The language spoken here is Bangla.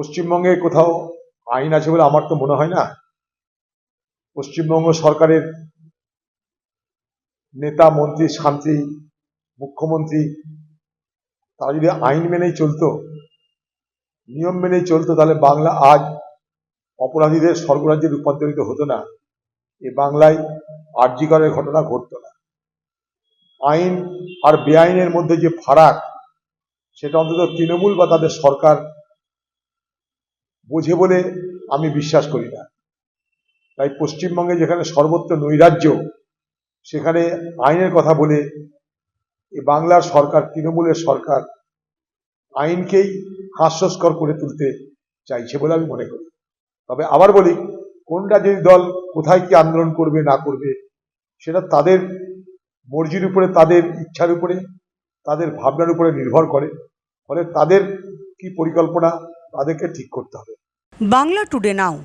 পশ্চিমবঙ্গে কোথাও আইন আছে বলে আমার তো মনে হয় না। পশ্চিমবঙ্গ সরকারের নেতা, মন্ত্রী, শান্তি, মুখ্যমন্ত্রী, তারা যদি আইন মেনেই চলতো, নিয়ম মেনেই চলতো, তাহলে বাংলা আজ অপরাধীদের স্বর্গরাজ্যে রূপান্তরিত হতো না। এ বাংলায় আর্যিকরের ঘটনা ঘটতো না। আইন আর বেআইনের মধ্যে যে ফারাক, সেটা অন্তত তৃণমূল বা তাদের সরকার বোঝে বলে আমি বিশ্বাস করি না। তাই পশ্চিমবঙ্গে যেখানে সর্বত্র নৈরাজ্য, সেখানে আইনের কথা বলে বাংলার সরকার, তৃণমূলের সরকার আইনকেই হাস্যস্কর করে তুলতে চাইছে বলে আমি মনে করি। তবে আবার বলি, কোন রাজনৈতিক দল কোথায় কি আন্দোলন করবে, না করবে, সেটা তাদের মর্জির উপরে, তাদের ইচ্ছার উপরে, তাদের ভাবনার উপরে নির্ভর করে। ফলে তাদের কি পরিকল্পনা, তাদেরকে ঠিক করতে হবে। Bangla today now.